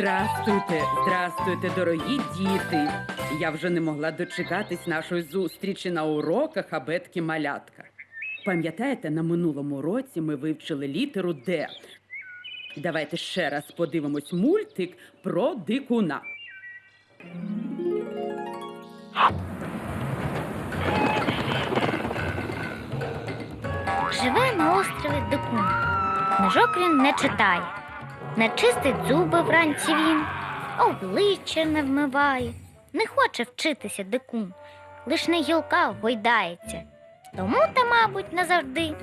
Здрастуйте, здрастуйте, дорогі діти. Я вже не могла дочекатись нашої зустрічі на уроках абетки малятка. Пам'ятаєте, на минулому році ми вивчили літеру Д. Давайте ще раз подивимось мультик про дикуна. Живе на острові Дикун. Книжок він не читає, не чистить зуби вранці він, обличчя не вмиває. Не хоче вчитися дикун, лиш на гілках гойдається. Тому та, мабуть, назавжди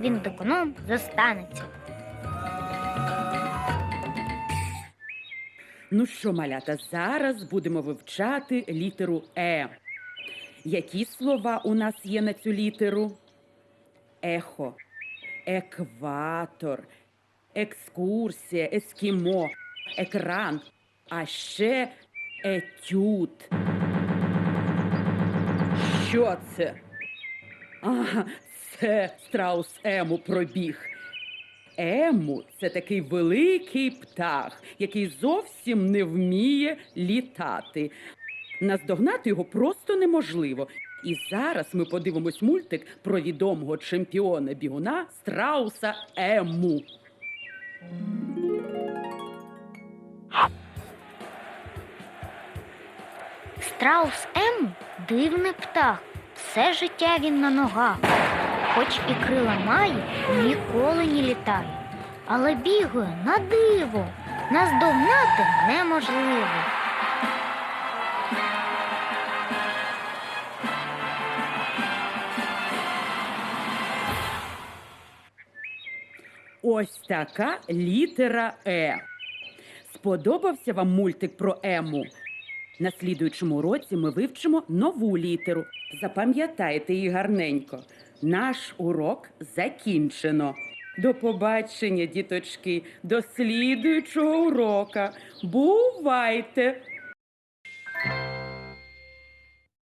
він дикуном зостанеться. Ну що, малята, зараз будемо вивчати літеру Е. Які слова у нас є на цю літеру? Ехо, екватор, екскурсія, ескімо, екран, а ще етюд. Що це? А, це страус Ему пробіг. Ему це такий великий птах, який зовсім не вміє літати. Наздогнати його просто неможливо. І зараз ми подивимось мультик про відомого чемпіона бігуна страуса Ему. Страус М дивний птах. Все життя він на ногах. Хоч і крила має, ніколи не літає. Але бігає на диво, наздогнати неможливо. Ось така літера Е. Сподобався вам мультик про Ему? На слідуючому році ми вивчимо нову літеру. Запам'ятайте її гарненько. Наш урок закінчено. До побачення, діточки, до слідуючого урока. Бувайте!